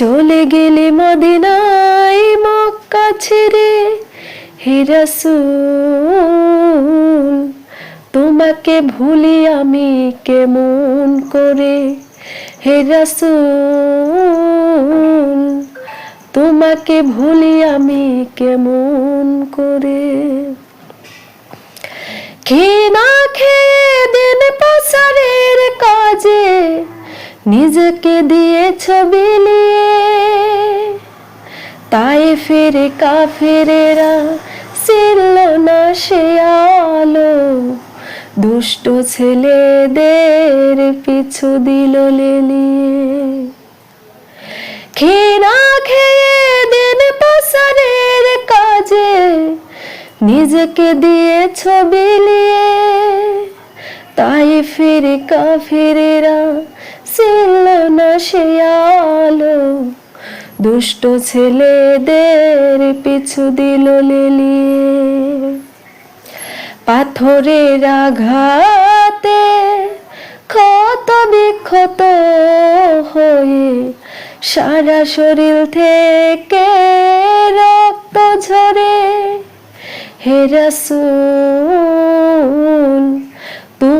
চলে গেলে মদিনায় মক্কা ছেড়ে, হে রাসূল, তোমাকে ভুলি আমি কেমন করে? হে রাসূল, তোমাকে ভুলি আমি কেমন করে? খেয়ে না খেয়ে দিন প্রসারের কাজে নিজেকে দিয়েছ বিলিয়ে তাই ফিরে কাফেরেরা ছিল না সে আলো। দুষ্ট ছেলেদের পিছু দিল লেলিয়ে। খেয়ে না খেয়ে দিন প্রসারের কাজে। নিজেকে দিয়েছ বিলিয়ে তাই ফিরে কাফিরেরা ছিল না সে আলো। দুষ্ট ছেলেদের পিছু দিল লিলিয়ে পাথরের আঘাতে ক্ষত বিক্ষত হয়ে সারা শরীর থেকে রক্ত ঝরে। হে রাসূল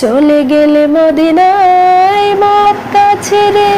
চলে গেলে মদিনায় মক্কা ছেড়ে